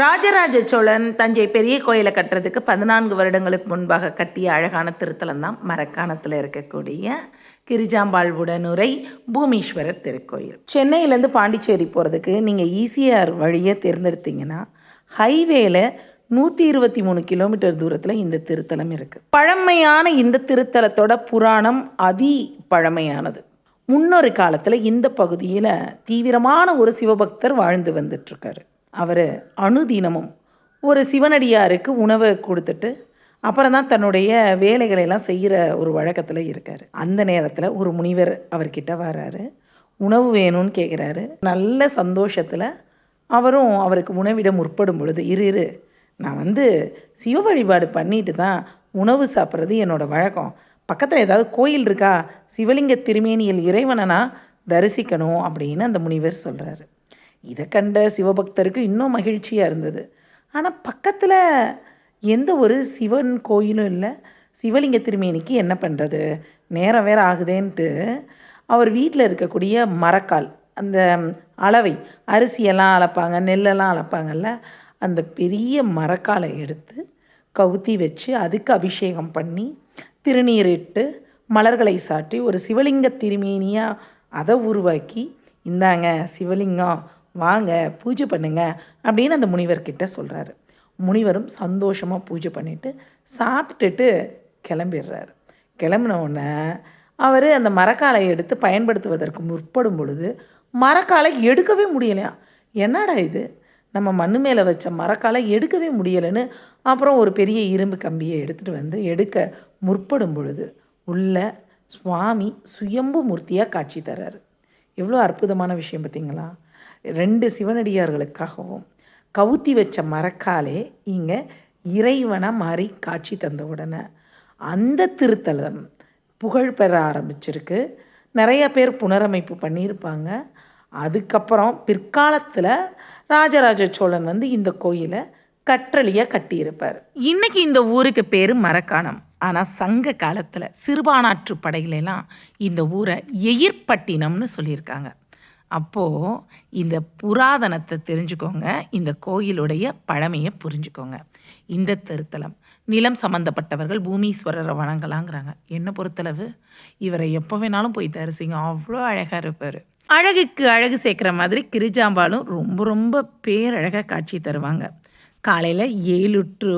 ராஜராஜ சோழன் தஞ்சை பெரிய கோயிலை கட்டுறதுக்கு பதினான்கு வருடங்களுக்கு முன்பாக கட்டிய அழகான திருத்தலம் தான் மரக்காணத்தில் இருக்கக்கூடிய கிரிஜாம்பாள் உடனுரை பூமீஸ்வரர் திருக்கோயில். சென்னையிலேருந்து பாண்டிச்சேரி போகிறதுக்கு நீங்கள் ஈசிஆர் வழியை தேர்ந்தெடுத்தீங்கன்னா ஹைவேல நூற்றி இருபத்தி மூணு கிலோமீட்டர் தூரத்தில் இந்த திருத்தலம் இருக்குது பழமையான இந்த திருத்தலத்தோட புராணம் அதி பழமையானது. முன்னொரு காலத்தில் இந்த பகுதியில் தீவிரமான ஒரு சிவபக்தர் வாழ்ந்து வந்துட்டுருக்காரு அவர் அணுதினமும் ஒரு சிவனடியாருக்கு உணவை கொடுத்துட்டு அப்புறம் தான் தன்னுடைய வேலைகளை எல்லாம் செய்கிற ஒரு வழக்கத்தில் இருக்கார். அந்த நேரத்தில் ஒரு முனிவர் அவர்கிட்ட வர்றாரு உணவு வேணும்னு கேட்குறாரு நல்ல சந்தோஷத்தில் அவரும் அவருக்கு உணவிட முற்படும் பொழுது இரு இரு நான் வந்து சிவ வழிபாடு பண்ணிட்டு தான் உணவு சாப்பிட்றது என்னோடய வழக்கம். பக்கத்தில் ஏதாவது கோயில் இருக்கா? சிவலிங்க திருமேனியில் இறைவனை நான் தரிசிக்கணும் அப்படின்னு அந்த முனிவர் சொல்கிறாரு இதை கண்ட சிவபக்தருக்கு இன்னும் மகிழ்ச்சியாக இருந்தது. ஆனால் பக்கத்தில் எந்த ஒரு சிவன் கோயிலும் இல்லை. சிவலிங்க திருமேனிக்கு என்ன பண்ணுறது நேரம் வேறு ஆகுதேன்ட்டு அவர் வீட்டில் இருக்கக்கூடிய மரக்கால் அந்த அளவை அரிசியெல்லாம் அளப்பாங்க நெல்லெல்லாம் அளப்பாங்கல்ல அந்த பெரிய மரக்காலை எடுத்து கவுத்தி வச்சு அதுக்கு அபிஷேகம் பண்ணி திருநீரிட்டு மலர்களை சாற்றி ஒரு சிவலிங்க திருமேனியாக அதை உருவாக்கி இந்தாங்க சிவலிங்கம் வாங்க பூஜை பண்ணுங்க அப்படின்னு அந்த முனிவர்கிட்ட சொல்கிறாரு முனிவரும் சந்தோஷமாக பூஜை பண்ணிவிட்டு சாப்பிட்டுட்டு கிளம்பிடுறாரு. கிளம்பினோடனே அவர் அந்த மரக்காலை எடுத்து பயன்படுத்துவதற்கு முற்படும் பொழுது மரக்காலை எடுக்கவே முடியலையா? என்னடா இது? நம்ம மண்ணு மேலே வச்ச மரக்காலை எடுக்கவே முடியலைன்னு அப்புறம் ஒரு பெரிய இரும்பு கம்பியை எடுத்துகிட்டு வந்து எடுக்க முற்படும் பொழுது உள்ள சுவாமி சுயம்பு மூர்த்தியாக காட்சி தர்றாரு. எவ்வளோ அற்புதமான விஷயம் பார்த்தீங்களா? ரெண்டு சிவனடியார்களுக்காகவும் கவுத்தி வச்ச மரக்காலே இங்கே இறைவனாக மாறி காட்சி தந்த உடனே. அந்த திருத்தலம் புகழ் பெற ஆரம்பிச்சிருக்கு. நிறைய பேர் புனரமைப்பு பண்ணியிருப்பாங்க. அதுக்கப்புறம் பிற்காலத்தில் ராஜராஜ சோழன் வந்து இந்த கோயிலை கற்றளியாக கட்டியிருப்பார். இன்னைக்கு இந்த ஊருக்கு பேர் மரக்காணம். ஆனால் சங்க காலத்தில் சிறுபானாற்று படையிலெல்லாம் இந்த ஊரை எயிர்பட்டினம்னு சொல்லியிருக்காங்க. அப்போது இந்த புராதனத்தை தெரிஞ்சுக்கோங்க இந்த கோயிலுடைய பழமையை புரிஞ்சுக்கோங்க. இந்த திருத்தலம் நிலம் சம்மந்தப்பட்டவர்கள் பூமீஸ்வரரை வணங்கலாங்கிறாங்க. என்னை பொறுத்தளவு இவரை எப்போ வேணாலும் போய் தரிசிங்க. அவ்வளோ அழகாக இருப்பார். அழகுக்கு அழகு சேர்க்குற மாதிரி கிரிஜாம்பாலும் ரொம்ப ரொம்ப பேரழகாக காட்சி தருவாங்க. காலையில் ஏழு டு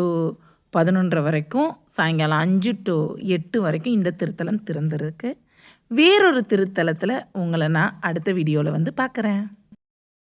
பதினொன்றரை வரைக்கும் சாயங்காலம் அஞ்சு டு எட்டு வரைக்கும் இந்த திருத்தலம் திறந்திருக்கு. வேறொரு திருத்தலத்தில் உங்களை நான் அடுத்த வீடியோவில் வந்து பார்க்குறேன்.